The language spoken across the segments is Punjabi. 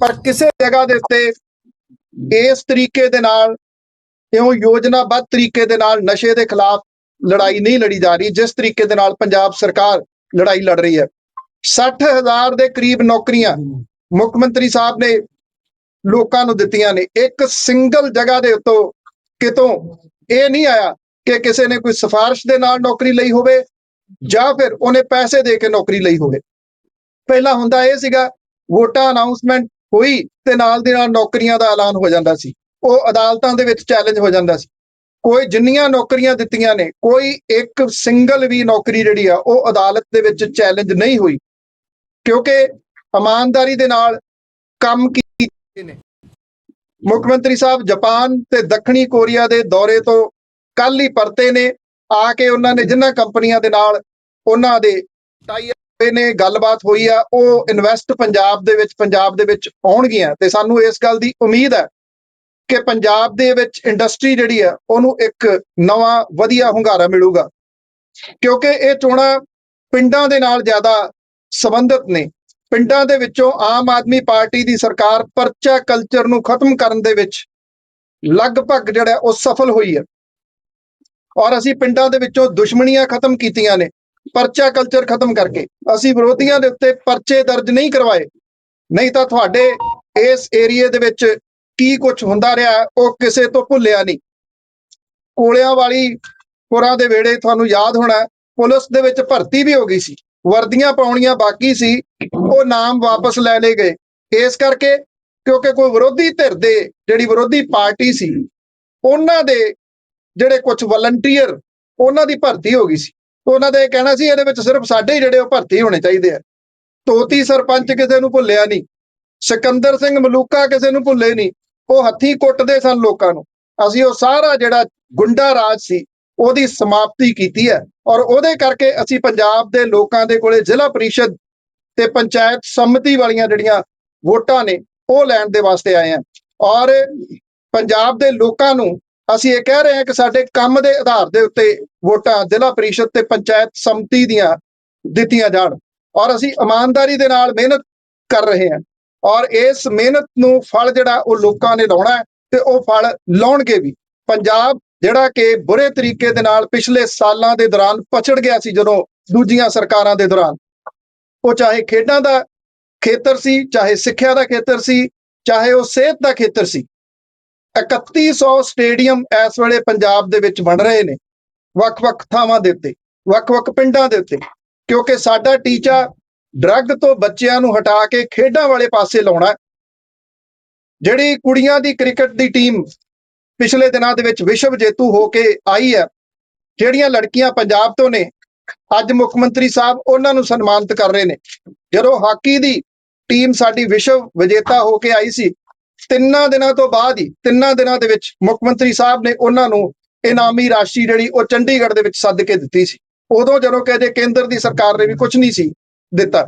ਪਰ ਕਿਸੇ ਜਗ੍ਹਾ ਦੇ ਉੱਤੇ ਇਸ ਤਰੀਕੇ ਦੇ ਨਾਲ ਇਉਂ ਯੋਜਨਾਬੱਧ ਤਰੀਕੇ ਦੇ ਨਾਲ ਨਸ਼ੇ ਦੇ ਖਿਲਾਫ ਲੜਾਈ ਨਹੀਂ ਲੜੀ ਜਾ ਰਹੀ, ਜਿਸ ਤਰੀਕੇ ਦੇ ਨਾਲ ਪੰਜਾਬ ਸਰਕਾਰ ਲੜਾਈ ਲੜ ਰਹੀ ਹੈ। 60000 ਦੇ ਕਰੀਬ ਨੌਕਰੀਆਂ ਮੁੱਖ ਮੰਤਰੀ ਸਾਹਿਬ ਨੇ ਲੋਕਾਂ ਨੂੰ ਦਿੱਤੀਆਂ ਨੇ। ਇੱਕ ਸਿੰਗਲ ਜਗ੍ਹਾ ਦੇ ਉੱਤੋਂ ਕਿਤੋਂ ਇਹ ਨਹੀਂ ਆਇਆ ਕਿ ਕਿਸੇ ਨੇ ਕੋਈ ਸਿਫਾਰਿਸ਼ ਦੇ ਨਾਲ ਨੌਕਰੀ ਲਈ ਹੋਵੇ ਜਾਂ ਫਿਰ ਉਹਨੇ ਪੈਸੇ ਦੇ ਕੇ ਨੌਕਰੀ ਲਈ ਹੋਵੇ। ਪਹਿਲਾਂ ਹੁੰਦਾ ਇਹ ਸੀਗਾ, ਵੋਟਾਂ ਅਨਾਉਂਸਮੈਂਟ ਹੋਈ ਤੇ ਨਾਲ ਦੀ ਨਾਲ ਨੌਕਰੀਆਂ ਦਾ ਐਲਾਨ ਹੋ ਜਾਂਦਾ ਸੀ। ਉਹ ਅਦਾਲਤਾਂ ਦੇ ਵਿੱਚ ਚੈਲੰਜ ਹੋ ਜਾਂਦਾ ਸੀ। ਕੋਈ ਜਿੰਨੀਆਂ ਨੌਕਰੀਆਂ ਦਿੱਤੀਆਂ ਨੇ, ਕੋਈ ਇੱਕ ਸਿੰਗਲ ਵੀ ਨੌਕਰੀ ਜਿਹੜੀ ਆ, ਉਹ ਅਦਾਲਤ ਦੇ ਵਿੱਚ ਚੈਲੰਜ ਨਹੀਂ ਹੋਈ। ਕਿਉਂਕਿ ਇਮਾਨਦਾਰੀ ਦੇ ਨਾਲ ਕੰਮ ਕੀਤੇ ਨੇ। ਮੁੱਖ ਮੰਤਰੀ ਸਾਹਿਬ ਜਾਪਾਨ ਤੇ ਦੱਖਣੀ ਕੋਰੀਆ ਦੇ ਦੌਰੇ ਤੋਂ ਕੱਲ ਹੀ ਪਰਤੇ ਨੇ। ਆ ਕੇ ਉਹਨਾਂ ਨੇ ਜਿੰਨਾਂ ਕੰਪਨੀਆਂ ਦੇ ਨਾਲ ਉਹਨਾਂ ਦੇ ਟਾਈ ਹੋਏ ਨੇ, ਗੱਲਬਾਤ ਹੋਈ ਆ, ਉਹ ਇਨਵੈਸਟ ਪੰਜਾਬ ਦੇ ਵਿੱਚ, ਪੰਜਾਬ ਦੇ ਵਿੱਚ ਆਉਣਗੀਆਂ ਤੇ ਸਾਨੂੰ ਇਸ ਗੱਲ ਦੀ ਉਮੀਦ ਹੈ ਕਿ ਪੰਜਾਬ ਦੇ ਵਿੱਚ ਇੰਡਸਟਰੀ ਜਿਹੜੀ ਆ, ਉਹਨੂੰ ਇੱਕ ਨਵਾਂ ਵਧੀਆ ਹੁੰਗਾਰਾ ਮਿਲੂਗਾ। ਕਿਉਂਕਿ ਇਹ ਚੋਣਾਂ ਪਿੰਡਾਂ ਦੇ ਨਾਲ ਜ਼ਿਆਦਾ ਸੰਬੰਧਿਤ ਨੇ। ਪਿੰਡਾਂ ਦੇ ਵਿੱਚੋਂ ਆਮ ਆਦਮੀ ਪਾਰਟੀ ਦੀ ਸਰਕਾਰ ਪਰਚਾ ਕਲਚਰ ਨੂੰ ਖਤਮ ਕਰਨ ਦੇ ਵਿੱਚ ਲਗਭਗ ਜਿਹੜਾ ਉਹ ਸਫਲ ਹੋਈ ਹੈ ਔਰ ਅਸੀਂ ਪਿੰਡਾਂ ਦੇ ਵਿੱਚੋਂ ਦੁਸ਼ਮਣੀਆਂ ਖਤਮ ਕੀਤੀਆਂ ਨੇ। ਪਰਚਾ ਕਲਚਰ ਖਤਮ ਕਰਕੇ। ਅਸੀਂ ਵਿਰੋਧੀਆਂ ਦੇ ਉੱਤੇ ਪਰਚੇ ਦਰਜ ਨਹੀਂ ਕਰਵਾਏ। ਨਹੀਂ ਤਾਂ ਤੁਹਾਡੇ ਇਸ ਏਰੀਏ ਦੇ ਵਿੱਚ ਕੀ ਕੁਝ ਹੁੰਦਾ ਰਿਹਾ, ਉਹ ਕਿਸੇ ਤੋਂ ਭੁੱਲਿਆ ਨਹੀਂ। ਕੋਲਿਆਂ ਵਾਲੀ ਪੁਰਾਂ ਦੇ ਵੇੜੇ ਤੁਹਾਨੂੰ ਯਾਦ ਹੋਣਾ, ਪੁਲਿਸ ਦੇ ਵਿੱਚ ਭਰਤੀ ਵੀ ਹੋ ਗਈ ਸੀ। ਵਰਦੀਆਂ ਪਾਉਣੀਆਂ ਬਾਕੀ ਸੀ, ਉਹ ਨਾਮ ਵਾਪਸ ਲੈ ਲਏ ਗਏ। ਇਸ ਕਰਕੇ ਕਿਉਂਕਿ ਕੋਈ ਵਿਰੋਧੀ ਧਿਰ ਦੇ ਜਿਹੜੀ ਵਿਰੋਧੀ ਪਾਰਟੀ ਸੀ, ਉਹਨਾਂ ਦੇ ਜਿਹੜੇ ਕੁਝ ਵਲੰਟੀਅਰ ਉਹਨਾਂ ਦੀ ਭਰਤੀ ਹੋ ਗਈ ਸੀ। ਉਹਨਾਂ ਦਾ ਇਹ ਕਹਿਣਾ ਸੀ, ਇਹਦੇ ਵਿੱਚ ਸਿਰਫ ਸਾਡੇ ਹੀ ਜਿਹੜੇ ਉਹ ਭਰਤੀ ਹੋਣੇ ਚਾਹੀਦੇ ਆ। ਤੋਤੀ ਸਰਪੰਚ ਕਿਸੇ ਨੂੰ ਭੁੱਲਿਆ ਨਹੀਂ, ਸਿਕੰਦਰ ਸਿੰਘ ਮਲੂਕਾ ਕਿਸੇ ਨੂੰ ਭੁੱਲੇ ਨਹੀਂ, ਉਹ ਹੱਥੀ ਕੁੱਟਦੇ ਸਨ ਲੋਕਾਂ ਨੂੰ। ਅਸੀਂ ਉਹ ਸਾਰਾ ਜਿਹੜਾ ਗੁੰਡਾ ਰਾਜ ਸੀ, ਉਹਦੀ ਸਮਾਪਤੀ ਕੀਤੀ ਹੈ ਔਰ ਉਹਦੇ ਕਰਕੇ ਅਸੀਂ ਪੰਜਾਬ ਦੇ ਲੋਕਾਂ ਦੇ ਕੋਲੇ ਜ਼ਿਲ੍ਹਾ ਪਰਿਸ਼ਦ ਤੇ ਪੰਚਾਇਤ ਸੰਮਤੀ ਵਾਲੀਆਂ ਜਿਹੜੀਆਂ ਵੋਟਾਂ ਨੇ, ਉਹ ਲੈਣ ਦੇ ਵਾਸਤੇ ਆਏ ਹਾਂ। ਔਰ ਪੰਜਾਬ ਦੇ ਲੋਕਾਂ ਨੂੰ ਅਸੀਂ ਇਹ ਕਹਿ ਰਹੇ ਹਾਂ ਕਿ ਸਾਡੇ ਕੰਮ ਦੇ ਆਧਾਰ ਦੇ ਉੱਤੇ ਵੋਟਾਂ ਜ਼ਿਲ੍ਹਾ ਪਰਿਸ਼ਦ ਤੇ ਪੰਚਾਇਤ ਸਮਤੀ ਦੀਆਂ ਦਿੱਤੀਆਂ ਜਾਣ। ਔਰ ਅਸੀਂ ਇਮਾਨਦਾਰੀ ਦੇ ਨਾਲ ਮਿਹਨਤ ਕਰ ਰਹੇ ਹਾਂ। ਔਰ ਇਸ ਮਿਹਨਤ ਨੂੰ ਫਲ ਜਿਹੜਾ ਉਹ ਲੋਕਾਂ ਨੇ ਲਾਉਣਾ ਤੇ ਉਹ ਫਲ ਲਾਉਣਗੇ ਵੀ। ਪੰਜਾਬ ਜਿਹੜਾ ਕਿ ਬੁਰੇ ਤਰੀਕੇ ਦੇ ਨਾਲ ਪਿਛਲੇ ਸਾਲਾਂ ਦੇ ਦੌਰਾਨ ਪਛੜ ਗਿਆ ਸੀ ਜਦੋਂ ਦੂਜੀਆਂ ਸਰਕਾਰਾਂ ਦੇ ਦੌਰਾਨ। ਉਹ ਚਾਹੇ ਖੇਡਾਂ ਦਾ ਖੇਤਰ ਸੀ, ਚਾਹੇ ਸਿੱਖਿਆ ਦਾ ਖੇਤਰ ਸੀ, ਚਾਹੇ ਉਹ ਸਿਹਤ ਦਾ ਖੇਤਰ ਸੀ। 3100 ਸਟੇਡੀਅਮ ਇਸ ਵੇਲੇ ਪੰਜਾਬ ਦੇ ਵਿੱਚ ਬਣ ਰਹੇ ਨੇ। ਵੱਖ-ਵੱਖ ਥਾਵਾਂ ਦੇ ਉੱਤੇ, ਵੱਖ-ਵੱਖ ਪਿੰਡਾਂ ਦੇ ਉੱਤੇ, ਕਿਉਂਕਿ ਸਾਡਾ ਟੀਚਾ ਡਰੱਗ ਤੋਂ ਬੱਚਿਆਂ ਨੂੰ ਹਟਾ ਕੇ ਖੇਡਾਂ ਵਾਲੇ ਪਾਸੇ ਲਾਉਣਾ ਜਿਹੜੀ ਕੁੜੀਆਂ ਦੀ ਕ੍ਰਿਕਟ ਦੀ ਟੀਮ ਪਿਛਲੇ ਦਿਨਾਂ ਦੇ ਵਿੱਚ ਵਿਸ਼ਵ ਜੇਤੂ ਹੋ ਕੇ ਆਈ ਹੈ, ਜਿਹੜੀਆਂ ਲੜਕੀਆਂ ਪੰਜਾਬ ਤੋਂ ਨੇ, ਅੱਜ ਮੁੱਖ ਮੰਤਰੀ ਸਾਹਿਬ ਉਹਨਾਂ ਨੂੰ ਸਨਮਾਨਿਤ ਕਰ ਰਹੇ ਨੇ। ਜਦੋਂ ਹਾਕੀ ਦੀ ਟੀਮ ਸਾਡੀ ਵਿਸ਼ਵ ਵਿਜੇਤਾ ਹੋ ਕੇ ਆਈ ਸੀ, ਤਿੰਨਾਂ ਦਿਨਾਂ ਤੋਂ ਬਾਅਦ ਹੀ, ਤਿੰਨਾਂ ਦਿਨਾਂ ਦੇ ਵਿੱਚ ਮੁੱਖ ਮੰਤਰੀ ਸਾਹਿਬ ਨੇ ਉਹਨਾਂ ਨੂੰ ਇਨਾਮੀ ਰਾਸ਼ੀ ਜਿਹੜੀ ਉਹ ਚੰਡੀਗੜ੍ਹ ਦੇ ਵਿੱਚ ਸੱਦ ਕੇ ਦਿੱਤੀ ਸੀ। ਉਦੋਂ ਜਦੋਂ ਕਹਿੰਦੇ ਕੇਂਦਰ ਦੀ ਸਰਕਾਰ ਨੇ ਵੀ ਕੁਝ ਨਹੀਂ ਸੀ ਦਿੱਤਾ।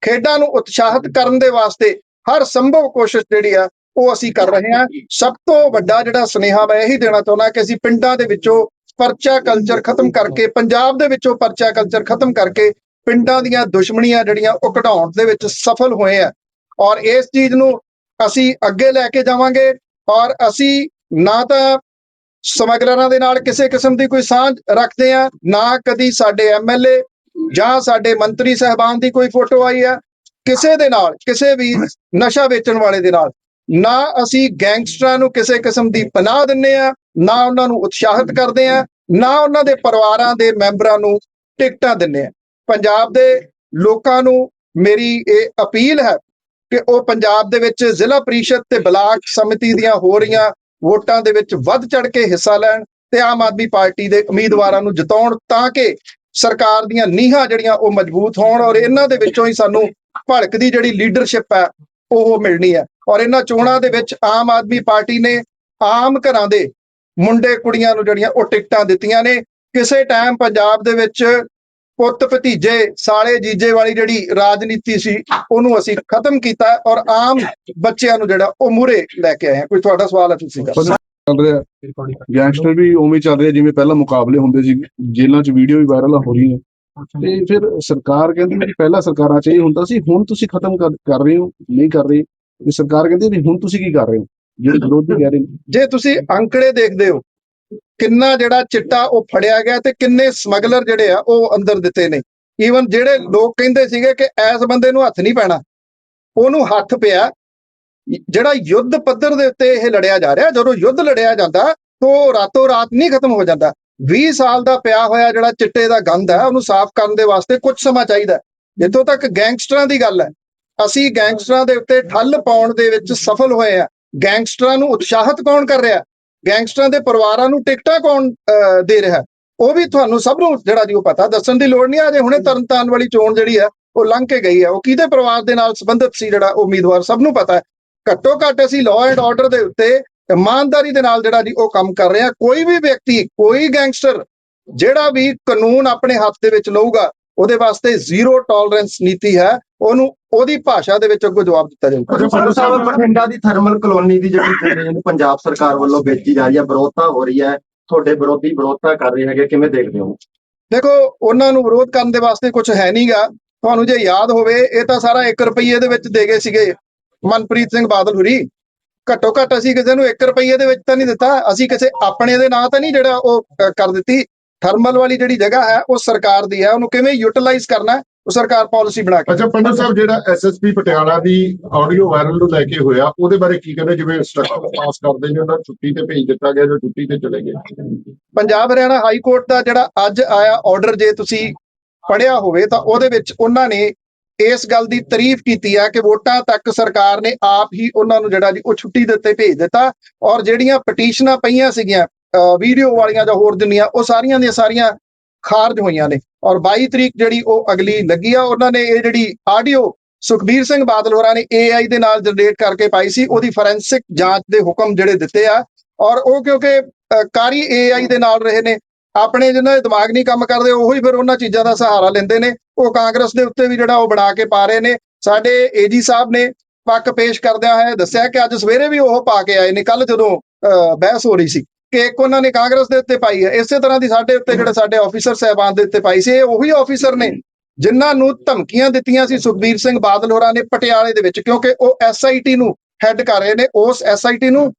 ਖੇਡਾਂ ਨੂੰ ਉਤਸ਼ਾਹਿਤ ਕਰਨ ਦੇ ਵਾਸਤੇ ਹਰ ਸੰਭਵ ਕੋਸ਼ਿਸ਼ ਜਿਹੜੀ ਆ, ਉਹ ਅਸੀਂ ਕਰ ਰਹੇ ਹਾਂ। ਸਭ ਤੋਂ ਵੱਡਾ ਜਿਹੜਾ ਸੁਨੇਹਾ ਮੈਂ ਇਹੀ ਦੇਣਾ ਚਾਹੁੰਦਾ ਕਿ ਅਸੀਂ ਪਿੰਡਾਂ ਦੇ ਵਿੱਚੋਂ ਪਰਚਾ ਕਲਚਰ ਖਤਮ ਕਰਕੇ, ਪੰਜਾਬ ਦੇ ਵਿੱਚੋਂ ਪਰਚਾ ਕਲਚਰ ਖਤਮ ਕਰਕੇ ਪਿੰਡਾਂ ਦੀਆਂ ਦੁਸ਼ਮਣੀਆਂ ਜਿਹੜੀਆਂ ਉਹ ਘਟਾਉਣ ਦੇ ਵਿੱਚ ਸਫਲ ਹੋਏ ਆ। ਔਰ ਇਸ ਚੀਜ਼ ਨੂੰ ਅਸੀਂ ਅੱਗੇ ਲੈ ਕੇ ਜਾਵਾਂਗੇ। ਔਰ ਅਸੀਂ ਨਾ ਤਾਂ ਸਮਗਲਰਾਂ ਦੇ ਨਾਲ ਕਿਸੇ ਕਿਸਮ ਦੀ ਕੋਈ ਸਾਂਝ ਰੱਖਦੇ ਆ, ਨਾ ਕਦੀ ਸਾਡੇ ਐਮਐਲਏ ਜਾਂ ਸਾਡੇ ਮੰਤਰੀ ਸਹਿਬਾਨ ਦੀ ਕੋਈ ਫੋਟੋ ਆਈ ਹੈ ਕਿਸੇ ਦੇ ਨਾਲ, ਕਿਸੇ ਵੀ ਨਸ਼ਾ ਵੇਚਣ ਵਾਲੇ ਦੇ ਨਾਲ, ਨਾ ਅਸੀਂ ਗੈਂਗਸਟਰਾਂ ਨੂੰ ਕਿਸੇ ਕਿਸਮ ਦੀ ਪਨਾਹ ਦਿੰਨੇ ਆ, ਨਾ ਉਹਨਾਂ ਨੂੰ ਉਤਸ਼ਾਹਿਤ ਕਰਦੇ ਆ, ਨਾ ਉਹਨਾਂ ਦੇ ਪਰਿਵਾਰਾਂ ਦੇ ਮੈਂਬਰਾਂ ਨੂੰ ਟਿਕਟਾਂ ਦਿੰਨੇ ਆ। ਪੰਜਾਬ ਦੇ ਲੋਕਾਂ ਨੂੰ ਮੇਰੀ ਇਹ ਅਪੀਲ ਹੈ ਕਿ ਉਹ ਪੰਜਾਬ ਦੇ ਵਿੱਚ ਜ਼ਿਲ੍ਹਾ ਪ੍ਰੀਸ਼ਦ ਤੇ ਬਲਾਕ ਸਮਿਤੀ ਦੀਆਂ ਹੋ ਰਹੀਆਂ ਵੋਟਾਂ ਦੇ ਵਿੱਚ ਵੱਧ ਚੜ ਕੇ ਹਿੱਸਾ ਲੈਣ ਤੇ ਆਮ ਆਦਮੀ ਪਾਰਟੀ ਦੇ ਉਮੀਦਵਾਰਾਂ ਨੂੰ ਜਿਤਾਉਣ ਤਾਂ ਕਿ ਸਰਕਾਰ ਦੀਆਂ ਨੀਹਾਂ ਜਿਹੜੀਆਂ ਉਹ ਮਜ਼ਬੂਤ ਹੋਣ ਔਰ ਇਹਨਾਂ ਦੇ ਵਿੱਚੋਂ ਹੀ ਸਾਨੂੰ ਭੜਕ ਦੀ ਜਿਹੜੀ ਲੀਡਰਸ਼ਿਪ ਹੈ, ਉਹ ਮਿਲਣੀ ਹੈ। ਔਰ ਇਹਨਾਂ ਚੋਣਾਂ ਦੇ ਵਿੱਚ ਆਮ ਆਦਮੀ ਪਾਰਟੀ ਨੇ ਆਮ ਘਰਾਂ ਦੇ ਮੁੰਡੇ ਕੁੜੀਆਂ ਨੂੰ ਜਿਹੜੀਆਂ ਉਹ ਟਿਕਟਾਂ ਦਿੱਤੀਆਂ ਨੇ। ਕਿਸੇ ਟਾਈਮ ਪੰਜਾਬ ਦੇ ਵਿੱਚ ਪੁੱਤ ਭਤੀਜੇ ਸਾਲੇ ਜੀਜੇ ਵਾਲੀ ਜਿਹੜੀ ਰਾਜਨੀਤੀ ਸੀ ਉਹਨੂੰ ਅਸੀਂ ਖਤਮ ਕੀਤਾ ਹੈ ਔਰ ਆਮ ਬੱਚਿਆਂ ਨੂੰ ਜਿਹੜਾ ਉਹ ਮੂਰੇ ਲੈ ਕੇ ਆਏ ਹਾਂ। ਕੋਈ ਤੁਹਾਡਾ ਸਵਾਲ ਹੈ ਤੁਸੀਂ ਕਰ ਰਿਹਾ। ਗੈਂਗਸਟਰ ਵੀ ਉਵੇਂ ਚੱਲ ਰਿਹਾ ਜਿਵੇਂ ਪਹਿਲਾਂ ਮੁਕਾਬਲੇ ਹੁੰਦੇ ਸੀ ਜੇਲ੍ਹਾਂ 'ਚ ਵੀਡੀਓ ਵੀ ਵਾਇਰਲ ਹੋ ਰਹੀਆਂ। ਤੇ ਫਿਰ ਸਰਕਾਰ ਕਹਿੰਦੀ ਪਹਿਲਾਂ ਸਰਕਾਰਾਂ 'ਚ ਇਹ ਹੁੰਦਾ ਸੀ ਹੁਣ ਤੁਸੀਂ ਖਤਮ ਕਰ ਰਹੇ ਹੋ ਨਹੀਂ ਕਰ ਰਹੇ। ਸਰਕਾਰ ਕਹਿੰਦੀ ਵੀ ਹੁਣ ਤੁਸੀਂ ਕੀ ਕਰ ਰਹੇ ਹੋ? ਜਿਹੜੇ ਵਿਰੋਧੀ ਕਹਿ ਰਹੇ ਜੇ ਤੁਸੀਂ ਅੰਕੜੇ ਦੇਖਦੇ ਹੋ ਕਿੰਨਾ ਜਿਹੜਾ ਚਿੱਟਾ ਉਹ ਫੜਿਆ ਗਿਆ ਤੇ ਕਿੰਨੇ ਸਮਗਲਰ ਜਿਹੜੇ ਆ ਉਹ ਅੰਦਰ ਦਿੱਤੇ ਨੇ। ਈਵਨ ਜਿਹੜੇ ਲੋਕ ਕਹਿੰਦੇ ਸੀਗੇ ਕਿ ਐਸ ਬੰਦੇ ਨੂੰ ਹੱਥ ਨਹੀਂ ਪੈਣਾ, ਉਹਨੂੰ ਹੱਥ ਪਿਆ। ਜਿਹੜਾ ਯੁੱਧ ਪੱਧਰ ਦੇ ਉੱਤੇ ਇਹ ਲੜਿਆ ਜਾ ਰਿਹਾ, ਜਦੋਂ ਯੁੱਧ ਲੜਿਆ ਜਾਂਦਾ, ਤਾਂ ਉਹ ਰਾਤੋਂ ਰਾਤ ਨਹੀਂ ਖਤਮ ਹੋ ਜਾਂਦਾ। 20 ਸਾਲ ਦਾ ਪਿਆ ਹੋਇਆ ਜਿਹੜਾ ਚਿੱਟੇ ਦਾ ਗੰਧ ਹੈ, ਉਹਨੂੰ ਸਾਫ਼ ਕਰਨ ਦੇ ਵਾਸਤੇ ਕੁਝ ਸਮਾਂ ਚਾਹੀਦਾ ਜਿੱਥੋਂ ਤੱਕ ਗੈਂਗਸਟਰਾਂ ਦੀ ਗੱਲ ਹੈ, ਅਸੀਂ ਗੈਂਗਸਟਰਾਂ ਦੇ ਉੱਤੇ ਠੱਲ ਪਾਉਣ ਦੇ ਵਿੱਚ ਸਫਲ ਹੋਏ ਆ ਗੈਂਗਸਟਰਾਂ ਨੂੰ ਉਤਸ਼ਾਹਿਤ ਕੌਣ ਕਰ ਰਿਹਾ? ਗੈਂਗਸਟਰਾਂ ਦੇ ਪਰਿਵਾਰਾਂ ਨੂੰ ਟਿਕਟਾਂ ਕੌਣ ਦੇ ਰਿਹਾ ਉਹ ਵੀ ਤੁਹਾਨੂੰ ਸਭ ਨੂੰ ਜਿਹੜਾ ਜੀ ਉਹ ਪਤਾ ਦੱਸਣ ਦੀ ਲੋੜ ਨਹੀਂ ਆ ਜੇ ਹੁਣੇ ਤਰਨਤਾਰਨ ਵਾਲੀ ਚੋਣ ਜਿਹੜੀ ਹੈ ਉਹ ਲੰਘ ਕੇ ਗਈ ਹੈ। ਉਹ ਕਿਹਦੇ ਪਰਿਵਾਰ ਦੇ ਨਾਲ ਸੰਬੰਧਿਤ ਸੀ ਜਿਹੜਾ ਉਮੀਦਵਾਰ ਸਭ ਨੂੰ ਪਤਾ ਹੈ। ਘੱਟੋ ਘੱਟ ਅਸੀਂ ਲਾਅ ਐਂਡ ਆਰਡਰ ਦੇ ਉੱਤੇ ਇਮਾਨਦਾਰੀ ਦੇ ਨਾਲ ਜਿਹੜਾ ਜੀ ਉਹ ਕੰਮ ਕਰ ਰਹੇ ਆ ਕੋਈ ਵੀ ਵਿਅਕਤੀ ਕੋਈ ਗੈਂਗਸਟਰ ਜਿਹੜਾ ਵੀ ਕਾਨੂੰਨ ਆਪਣੇ ਹੱਥ ਦੇ ਵਿੱਚ ਲਊਗਾ ਉਹਦੇ ਵਾਸਤੇ ਜ਼ੀਰੋ ਟੋਲਰੈਂਸ ਨੀਤੀ ਹੈ ਉਹਨੂੰ ਉਹਦੀ ਭਾਸ਼ਾ ਦੇ ਵਿੱਚ ਅੱਗੋਂ ਜਵਾਬ ਦਿੱਤਾ ਜਾਊਗਾ। ਸੰਧੂ ਸਾਹਿਬ ਬਠਿੰਡਾ ਦੀ ਥਰਮਲ ਕਲੋਨੀ ਦੀ ਜਿਹੜੀ ਜ਼ਮੀਨ ਪੰਜਾਬ ਸਰਕਾਰ ਵੱਲੋਂ ਵੇਚੀ ਜਾ ਰਹੀ ਹੈ ਵਿਰੋਧਤਾ ਹੋ ਰਹੀ ਹੈ ਤੁਹਾਡੇ ਵਿਰੋਧੀ ਵਿਰੋਧਤਾ ਕਰ ਰਹੇ ਹੈਗੇ ਕਿਵੇਂ ਦੇਖਦੇ ਹੋ? ਦੇਖੋ ਉਹਨਾਂ ਨੂੰ ਵਿਰੋਧ ਕਰਨ ਦੇ ਵਾਸਤੇ ਕੁਝ ਹੈ ਨਹੀਂਗਾ। ਤੁਹਾਨੂੰ ਜੇ ਯਾਦ ਹੋਵੇ ਇਹ ਤਾਂ ਸਾਰਾ 1 ਰੁਪਏ ਦੇ ਵਿੱਚ ਦੇ ਗਏ ਸੀਗੇ। ਮਨਪ੍ਰੀਤ ਸਿੰਘ ਬਾਦਲ ਹੁਰੀ ਘੱਟੋ ਘੱਟ ਅਸੀਂ ਕਿਸੇ ਨੂੰ 1 ਰੁਪਏ ਦੇ ਵਿੱਚ ਤਾਂ ਨਹੀਂ ਦਿੱਤਾ। ਅਸੀਂ ਕਿਸੇ ਆਪਣੇ ਦੇ ਨਾਂ ਤਾਂ ਨਹੀਂ ਜਿਹੜਾ ਉਹ ਕਰ ਦਿੱਤੀ। ਥਰਮਲ ਵਾਲੀ ਜਿਹੜੀ ਜਗ੍ਹਾ ਹੈ ਉਹ ਸਰਕਾਰ ਦੀ ਹੈ ਉਹਨੂੰ ਕਿਵੇਂ ਯੂਟਿਲਾਈਜ਼ ਕਰਨਾ ਉਹ ਸਰਕਾਰ ਪਾਲਿਸੀ ਬਣਾ ਕੇ ਅੱਛਾ ਪੰਡਤ ਸਾਹਿਬ ਜਿਹੜਾ ਐਸਐਸਪੀ ਪਟਿਆਲਾ ਦੀ ਆਡੀਓ ਵਾਇਰਲ ਨੂੰ ਲੈ ਕੇ ਹੋਇਆ ਉਹਦੇ ਬਾਰੇ ਕੀ ਕਹਿੰਦੇ? ਜਿਵੇਂ ਇੰਸਟਰਕਸ਼ਨ ਪਾਸ ਕਰਦੇ ਨੇ ਉਹਨਾਂ ਛੁੱਟੀ ਤੇ ਭੇਜ ਦਿੱਤਾ ਗਿਆ ਜਾਂ ਛੁੱਟੀ ਤੇ ਚਲੇ ਗਏ। ਪੰਜਾਬ ਹਰਿਆਣਾ ਹਾਈ ਕੋਰਟ ਦਾ ਜਿਹੜਾ ਅੱਜ ਆਇਆ ਆਰਡਰ ਜੇ ਤੁਸੀਂ ਪੜਿਆ ਹੋਵੇ ਤਾਂ ਉਹਦੇ ਵਿੱਚ ਉਹਨਾਂ ਨੇ ਇਸ ਗੱਲ ਦੀ ਤਾਰੀਫ ਕੀਤੀ ਆ ਕਿ ਵੋਟਾਂ ਤੱਕ ਸਰਕਾਰ ਨੇ ਆਪ ਹੀ ਉਹਨਾਂ ਨੂੰ ਜਿਹੜਾ ਜੀ ਉਹ ਛੁੱਟੀ ਦੇ ਉੱਤੇ ਭੇਜ ਦਿੱਤਾ। ਔਰ ਜਿਹੜੀਆਂ ਪਟੀਸ਼ਨਾਂ ਪਈਆਂ ਸੀਗੀਆਂ ਵੀਡੀਓ ਵਾਲੀਆਂ ਜਾਂ ਹੋਰ ਜਿੰਨੀਆਂ ਉਹ ਸਾਰੀਆਂ ਦੀਆਂ ਸਾਰੀਆਂ ਖਾਰਜ ਹੋਈਆਂ ਨੇ। ਔਰ 22 ਤਰੀਕ ਜਿਹੜੀ ਉਹ ਅਗਲੀ ਲੱਗੀ ਆ ਉਹਨਾਂ ਨੇ ਇਹ ਜਿਹੜੀ ਆਡੀਓ ਸੁਖਬੀਰ ਸਿੰਘ ਬਾਦਲ ਹੋਰਾਂ ਨੇ AI ਦੇ ਨਾਲ ਜਨਰੇਟ ਕਰਕੇ ਪਾਈ ਸੀ ਉਹਦੀ ਫੋਰੈਂਸਿਕ ਜਾਂਚ ਦੇ ਹੁਕਮ ਜਿਹੜੇ ਦਿੱਤੇ ਆ। ਔਰ ਉਹ ਕਿਉਂਕਿ ਅ, ਕਾਰੀ AI ਦੇ ਨਾਲ ਰਹੇ ਨੇ ਆਪਣੇ ਜਿਹਨਾਂ ਦੇ ਦਿਮਾਗ ਨਹੀਂ ਕੰਮ ਕਰਦੇ ਉਹੀ ਫਿਰ ਉਹਨਾਂ ਚੀਜ਼ਾਂ ਦਾ ਸਹਾਰਾ ਲੈਂਦੇ ਨੇ। ਉਹ ਕਾਂਗਰਸ ਦੇ ਉੱਤੇ ਵੀ ਜਿਹੜਾ ਉਹ ਬਣਾ ਕੇ ਪਾ ਰਹੇ ਨੇ। ਸਾਡੇ ਏਜੀ ਸਾਹਿਬ ਨੇ ਪੱਕ ਪੇਸ਼ ਕਰਦਿਆਂ ਹੈ ਦੱਸਿਆ ਕਿ ਅੱਜ ਸਵੇਰੇ ਵੀ ਉਹ ਪਾ ਕੇ ਆਏ ਨੇ ਕੱਲ ਜਦੋਂ ਅ, ਬਹਿਸ ਹੋ ਰਹੀ ਸੀ। ਕਿ ਇੱਕ ਉਹਨਾਂ ਨੇ ਕਾਂਗਰਸ ਦੇ ਉੱਤੇ ਪਾਈ ਹੈ। ਇਸੇ ਤਰ੍ਹਾਂ ਦੀ ਸਾਡੇ ਉੱਤੇ ਜਿਹੜੇ ਸਾਡੇ ਆਫੀਸਰ ਸਹਿਬਾਨ ਦੇ ਉੱਤੇ ਪਾਈ ਸੀ ਇਹ ਉਹੀ ਆਫੀਸਰ ਨੇ ਜਿਨ੍ਹਾਂ ਨੂੰ ਧਮਕੀਆਂ ਦਿੱਤੀਆਂ ਸੀ। ਸੁਖਬੀਰ ਸਿੰਘ ਬਾਦਲ ਹੋਰਾਂ ਨੇ ਪਟਿਆਲੇ ਦੇ ਵਿੱਚ ਕਿਉਂਕਿ ਉਹ ਐਸਆਈਟੀ ਨੂੰ ਹੈੱਡ ਕਰ ਰਹੇ ਨੇ। ਉਸ ਐਸਆਈਟੀ ਨੂੰ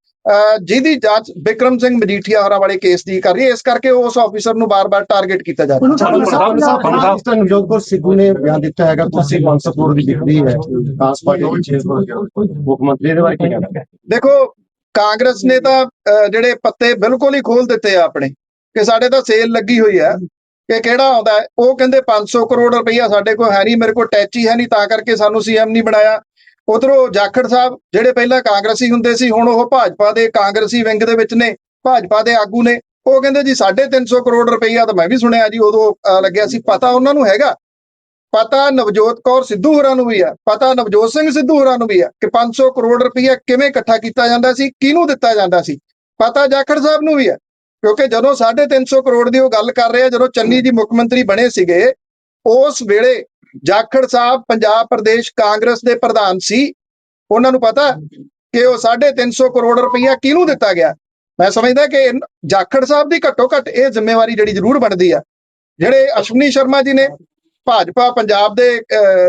ਜਿਹਦੀ ਜਾਂਚ ਬਿਕਰਮ ਸਿੰਘ ਮਜੀਠੀਆ ਹੋਰਾਂ ਵਾਲੇ ਕੇਸ ਦੀ ਕਰ ਰਹੀ ਹੈ। ਇਸ ਕਰਕੇ ਉਸ ਆਫੀਸਰ ਨੂੰ ਬਾਰ-ਬਾਰ ਟਾਰਗੇਟ ਕੀਤਾ ਜਾ ਰਿਹਾ। ਹੈ ਮਿਸਟਰ ਨਵਜੋਤ ਕੌਰ ਸਿੱਧੂ ਨੇ ਬਿਆਨ ਦਿੱਤਾ ਹੈਗਾ ਕੁਰਸੀ 500 ਕਰੋੜ ਦੀ ਵਿਕਰੀ ਹੈ ਖਾਸ ਪਾਰਟੀ ਮੁੱਖ ਮੰਤਰੀ ਦੇ ਬਾਰੇ ਕੀ ਕਹਿਣਾ? ਦੇਖੋ ਕਾਂਗਰਸ ਨੇ ਤਾਂ ਅਹ, ਜਿਹੜੇ ਪੱਤੇ ਬਿਲਕੁਲ ਹੀ ਖੋਲ ਦਿੱਤੇ ਆ ਆਪਣੇ ਕਿ ਸਾਡੇ ਤਾਂ ਸੇਲ ਲੱਗੀ ਹੋਈ ਹੈ ਕਿ ਕਿਹੜਾ ਆਉਂਦਾ ਉਹ ਕਹਿੰਦੇ 500 ਕਰੋੜ ਰੁਪਈਆ ਸਾਡੇ ਕੋਲ ਹੈ ਨਹੀਂ ਮੇਰੇ ਕੋਲ ਟੈਚੀ ਹੈ ਨਹੀਂ ਤਾਂ ਕਰਕੇ ਸਾਨੂੰ ਸੀਐਮ ਨਹੀਂ ਬਣਾਇਆ। ਉਧਰੋਂ ਜਾਖੜ ਸਾਹਿਬ ਜਿਹੜੇ ਪਹਿਲਾਂ ਕਾਂਗਰਸੀ ਹੁੰਦੇ ਸੀ ਹੁਣ ਉਹ ਭਾਜਪਾ ਦੇ ਕਾਂਗਰਸੀ ਵਿੰਗ ਦੇ ਵਿੱਚ ਨੇ ਭਾਜਪਾ ਦੇ ਆਗੂ ਨੇ ਉਹ ਕਹਿੰਦੇ ਜੀ 350 ਕਰੋੜ ਰੁਪਈਆ ਤਾਂ ਮੈਂ ਵੀ ਸੁਣਿਆ ਜੀ ਉਦੋਂ ਲੱਗਿਆ ਸੀ ਪਤਾ ਉਹਨਾਂ ਨੂੰ ਹੈਗਾ। ਪਤਾ ਨਵਜੋਤ ਕੌਰ ਸਿੱਧੂ ਹੋਰਾਂ ਨੂੰ ਵੀ ਆ, ਪਤਾ ਨਵਜੋਤ ਸਿੰਘ ਸਿੱਧੂ ਹੋਰਾਂ ਨੂੰ ਵੀ ਆ ਕਿ 500 ਕਰੋੜ ਰੁਪਈਆ ਕਿਵੇਂ ਇਕੱਠਾ ਕੀਤਾ ਜਾਂਦਾ ਸੀ, ਕਿਹਨੂੰ ਦਿੱਤਾ ਜਾਂਦਾ ਸੀ, ਪਤਾ ਜਾਖੜ ਸਾਹਿਬ ਨੂੰ ਵੀ ਆ, ਕਿਉਂਕਿ ਜਦੋਂ 350 ਕਰੋੜ ਦੀ ਉਹ ਗੱਲ ਕਰ ਰਹੇ ਆ, ਜਦੋਂ ਚੰਨੀ ਜੀ ਮੁੱਖ ਮੰਤਰੀ ਬਣੇ ਸੀਗੇ, ਉਸ ਵੇਲੇ ਜਾਖੜ ਸਾਹਿਬ ਪੰਜਾਬ ਪ੍ਰਦੇਸ਼ ਕਾਂਗਰਸ ਦੇ ਪ੍ਰਧਾਨ ਸੀ, ਉਹਨਾਂ ਨੂੰ ਪਤਾ ਕਿ ਉਹ 350 ਕਰੋੜ ਰੁਪਈਆ ਕਿਹਨੂੰ ਦਿੱਤਾ ਗਿਆ, ਮੈਂ ਸਮਝਦਾ ਕਿ ਜਾਖੜ ਸਾਹਿਬ ਦੀ ਘੱਟੋ ਘੱਟ ਇਹ ਜ਼ਿੰਮੇਵਾਰੀ ਜਿਹੜੀ ਜ਼ਰੂਰ ਬਣਦੀ ਆ, ਜਿਹੜੇ ਅਸ਼ਵਨੀ ਸ਼ਰਮਾ ਜੀ ਨੇ ਭਾਜਪਾ ਪੰਜਾਬ ਦੇ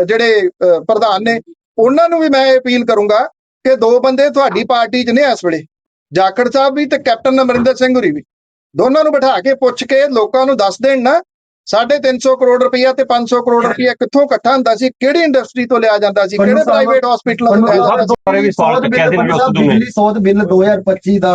ਜਿਹੜੇ ਪ੍ਰਧਾਨ ਨੇ ਉਹਨਾਂ ਨੂੰ ਵੀ ਮੈਂ ਅਪੀਲ ਕਰੂੰਗਾ ਕਿ ਦੋ ਬੰਦੇ ਤੁਹਾਡੀ ਪਾਰਟੀ 'ਚ ਨੇ ਇਸ ਵੇਲੇ। ਜਾਖੜ ਸਾਹਿਬ ਵੀ ਤੇ ਕੈਪਟਨ ਅਮਰਿੰਦਰ ਸਿੰਘ ਹੋਰੀ ਵੀ। ਦੋਨਾਂ ਨੂੰ ਬਿਠਾ ਕੇ ਪੁੱਛ ਕੇ ਲੋਕਾਂ ਨੂੰ ਦੱਸ ਦੇਣ ਨਾ 350 ਕਰੋੜ ਰੁਪਈਆ ਤੇ 500 ਕਰੋੜ ਰੁਪਈਆ ਕਿੱਥੋਂ ਇਕੱਠਾ ਹੁੰਦਾ ਸੀ ਕਿਹੜੀ ਇੰਡਸਟਰੀ ਤੋਂ ਲਿਆ ਜਾਂਦਾ ਸੀ ਕਿਹੜੇ ਪ੍ਰਾਈਵੇਟ ਹਸਪੀਟਲਾਂ ਤੋਂ ਲਿਆ ਜਾਂਦਾ ਸੀ? ਬਾਰੇ ਵੀ ਸਵਾਲ ਚੱਕਿਆ ਸੀ ਨਵਜੋਤ ਸਿੱਧੂ ਨੇ ਬਿਜਲੀ ਸੋਧ ਬਿੱਲ 2025 ਦਾ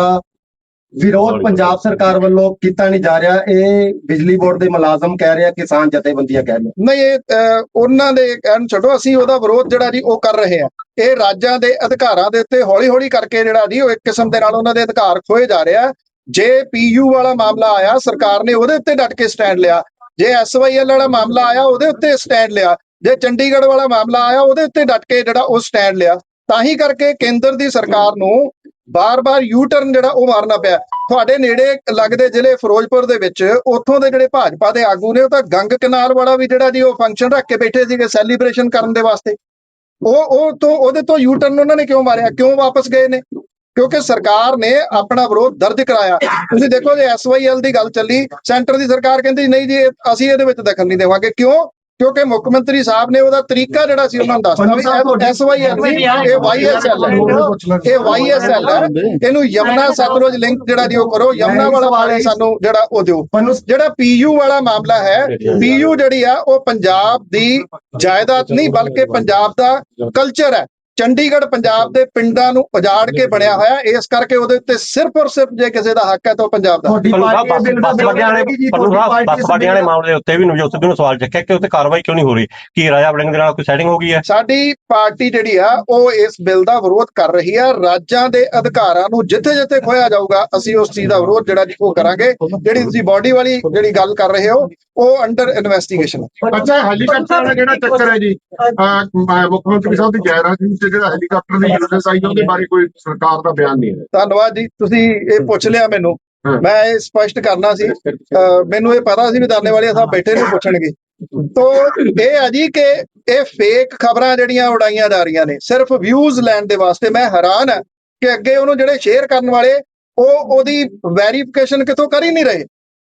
ਵਿਰੋਧ ਪੰਜਾਬ ਸਰਕਾਰ ਵੱਲੋਂ ਕੀਤਾ ਨਹੀਂ ਜਾ ਰਿਹਾ। ਇਹ ਬਿਜਲੀ ਬੋਰਡ ਦੇ ਮੁਲਾਜ਼ਮ ਕਹਿ ਰਹੇ ਆ ਕਿਸਾਨ ਜਥੇਬੰਦੀਆਂ ਕਹਿ ਰਹੀਆਂ। ਨਹੀਂ ਇਹ ਉਹਨਾਂ ਦੇ ਕਹਿਣ ਛੱਡੋ ਅਸੀਂ ਉਹਦਾ ਵਿਰੋਧ ਜਿਹੜਾ ਜੀ ਉਹ ਕਰ ਰਹੇ ਹਾਂ ਇਹ ਰਾਜਾਂ ਦੇ ਅਧਿਕਾਰਾਂ ਦੇ ਉੱਤੇ ਹੌਲੀ-ਹੌਲੀ ਕਰਕੇ ਜਿਹੜਾ ਜੀ ਉਹ ਇੱਕ ਕਿਸਮ ਦੇ ਨਾਲ ਉਹਨਾਂ ਦੇ ਅਧਿਕਾਰ ਖੋਏ ਜਾ ਰਿਹਾ। ਜੇ ਪੀਯੂ ਵਾਲਾ ਮਾਮਲਾ ਆਇਆ ਸਰਕਾਰ ਨੇ ਉਹਦੇ ਉੱਤੇ ਡਟ ਕੇ ਸਟੈਂਡ ਲਿਆ। ਜੇ ਐਸਵਾਈਐਲ ਵਾਲਾ ਮਾਮਲਾ ਆਇਆ ਉਹਦੇ ਉੱਤੇ ਸਟੈਂਡ ਲਿਆ। ਜੇ ਚੰਡੀਗੜ੍ਹ ਵਾਲਾ ਮਾਮਲਾ ਆਇਆ ਉਹਦੇ ਉੱਤੇ ਡਟ ਕੇ ਜਿਹੜਾ ਉਹ ਸਟੈਂਡ ਲਿਆ। ਤਾਂ ਹੀ ਕਰਕੇ ਕੇਂਦਰ ਦੀ ਸਰਕਾਰ ਨੂੰ ਬਾਰ-ਬਾਰ ਯੂ ਟਰਨ ਜਿਹੜਾ ਉਹ ਮਾਰਨਾ ਪਿਆ। ਤੁਹਾਡੇ ਨੇੜੇ ਲੱਗਦੇ ਜ਼ਿਲ੍ਹੇ ਫਿਰੋਜ਼ਪੁਰ ਦੇ ਵਿੱਚ, ਉੱਥੋਂ ਦੇ ਜਿਹੜੇ ਭਾਜਪਾ ਦੇ ਆਗੂ ਨੇ, ਉਹ ਤਾਂ ਗੰਗ ਕਨਾਲ ਵਾਲਾ ਵੀ ਜਿਹੜਾ ਜੀ ਉਹ ਫੰਕਸ਼ਨ ਰੱਖ ਕੇ ਬੈਠੇ ਸੀਗੇ ਸੈਲੀਬ੍ਰੇਸ਼ਨ ਕਰਨ ਦੇ ਵਾਸਤੇ। ਉਹ ਉਹ ਤੋਂ, ਉਹਦੇ ਤੋਂ ਯੂ ਟਰਨ ਉਹਨਾਂ ਨੇ ਕਿਉਂ ਮਾਰਿਆ? ਕਿਉਂ ਵਾਪਸ ਗਏ ਨੇ? ਕਿਉਂਕਿ ਸਰਕਾਰ ਨੇ ਆਪਣਾ ਵਿਰੋਧ ਦਰਜ ਕਰਾਇਆ। ਤੁਸੀਂ ਦੇਖੋ ਜੇ ਐਸਵਾਈਐਲ ਦੀ ਗੱਲ ਚੱਲੀ, ਸੈਂਟਰ ਦੀ ਸਰਕਾਰ ਕਹਿੰਦੀ, ਨਹੀਂ ਜੀ ਅਸੀਂ ਇਹਦੇ ਵਿੱਚ ਦਖਲ ਨਹੀਂ ਦੇਵਾਂਗੇ। ਕਿਉਂ? ਕਿਉਂਕਿ ਮੁੱਖ ਮੰਤਰੀ ਸਾਹਿਬ ਨੇ ਉਹਦਾ ਤਰੀਕਾ ਜਿਹੜਾ ਸੀ ਉਹਨਾਂ ਨੂੰ ਤੁਹਾਡੀ- ਐਸ ਵਾਈ ਐਲ ਇਹ ਵਾਈਐਸਐਲ ਹੈ। ਇਹ ਵਾਈਐਸਐਲ ਹੈ। ਇਹਨੂੰ ਯਮਨਾ ਸਤਲੁਜ ਲਿੰਕ ਜਿਹੜਾ ਦੀ ਉਹ ਕਰੋ। ਯਮਨਾ ਵਾਲਾ ਪਾਣੀ ਸਾਨੂੰ ਜਿਹੜਾ ਉਹ ਦਿਓ। ਜਿਹੜਾ ਪੀਯੂ ਵਾਲਾ ਮਾਮਲਾ ਹੈ ਪੀਯੂ ਜਿਹੜੀ ਆ ਉਹ ਪੰਜਾਬ ਦੀ ਜਾਇਦਾਦ ਨਹੀਂ ਬਲਕਿ ਪੰਜਾਬ ਦਾ ਕਲਚਰ ਹੈ। ਚੰਡੀਗੜ੍ਹ ਪੰਜਾਬ ਦੇ ਪਿੰਡਾਂ ਨੂੰ ਉਜਾੜ ਕੇ ਬਣਿਆ ਹੋਇਆ ਇਸ ਕਰਕੇ ਉਹਦੇ ਉੱਤੇ ਸਿਰਫ ਔਰ ਸਿਰਫ ਜੇ ਕਿਸੇ ਦਾ ਹੱਕ ਹੈ ਤਾਂ ਉਹ ਪੰਜਾਬ ਦਾ ਬੱਸ ਬੱਸ ਵੱਡਿਆਂ ਵਾਲੇ ਮਾਮਲੇ ਉੱਤੇ ਵੀ ਨਵਜੋਤ ਸਿੱਧੂ ਨੂੰ ਸਵਾਲ ਚੱਕਿਆ ਕਿ ਉੱਤੇ ਕਾਰਵਾਈ ਕਿਉਂ ਨਹੀਂ ਹੋ ਰਹੀ? ਕੀ ਰਾਜਾ ਵੜਿੰਗ ਦੇ ਨਾਲ ਕੋਈ ਸੈਟਿੰਗ ਹੋ ਗਈ ਹੈ? ਸਾਡੀ ਪਾਰਟੀ ਜਿਹੜੀ ਆ ਉਹ ਇਸ ਬਿੱਲ ਦਾ ਵਿਰੋਧ ਕਰ ਰਹੀ ਆ। ਰਾਜਾਂ ਦੇ ਅਧਿਕਾਰਾਂ ਨੂੰ ਜਿੱਥੇ ਜਿੱਥੇ ਖੋਇਆ ਜਾਊਗਾ ਅਸੀਂ ਉਸ ਚੀਜ਼ ਦਾ ਵਿਰੋਧ ਜਿਹੜਾ ਜੀ ਉਹ ਕਰਾਂਗੇ। ਜਿਹੜੀ ਤੁਸੀਂ ਬਾਡੀ ਵਾਲੀ ਜਿਹੜੀ ਗੱਲ ਕਰ ਰਹੇ ਹੋ ਉਹ ਅੰਡਰ ਇਨਵੈਸਟੀਗੇਸ਼ਨ ਅੱਛਾ ਹੈਲੀਕਾਪਟਰ ਦਾ ਜਿਹੜਾ ਚੱਕਰ ਹੈ ਜੀ? ਮੁੱਖ ਮੰਤਰੀ ਸਾਹਿਬ ਦੀ ਜਾਇਰਾਤ ਵਿੱਚ ਜਿਹੜਾ ਹੈਲੀਕਾਪਟਰ ਦੀ ਯੂਜ਼ਸ ਆਈ ਉਹਦੇ ਬਾਰੇ ਕੋਈ ਸਰਕਾਰ ਦਾ ਬਿਆਨ ਨਹੀਂ ਹੈ। ਧੰਨਵਾਦ ਜੀ ਤੁਸੀਂ ਇਹ ਪੁੱਛ ਲਿਆ ਮੈਨੂੰ। ਮੈਂ ਇਹ ਸਪਸ਼ਟ ਕਰਨਾ ਸੀ। ਮੈਨੂੰ ਇਹ ਪਤਾ ਸੀ ਵੀ ਦਾਨੇ ਵਾਲੇ ਸਾਹਿਬ ਬੈਠੇ ਨੂੰ ਪੁੱਛਣਗੇ। ਤੋ ਇਹ ਆ ਜੀ ਕਿ ਇਹ ਫੇਕ ਖਬਰਾਂ ਜਿਹੜੀਆਂ ਉਡਾਈਆਂ ਜਾ ਰਹੀਆਂ ਨੇ ਸਿਰਫ ਵਿਊਜ਼ ਲੈਣ ਦੇ ਵਾਸਤੇ ਮੈਂ ਹੈਰਾਨ ਹਾਂ ਕਿ ਅੱਗੇ ਉਹਨੂੰ ਜਿਹੜੇ ਸ਼ੇਅਰ ਕਰਨ ਵਾਲੇ ਉਹ ਉਹਦੀ ਵੈਰੀਫਿਕੇਸ਼ਨ ਕਿਤੋਂ ਕਰ ਹੀ ਨਹੀਂ ਰਹੇ।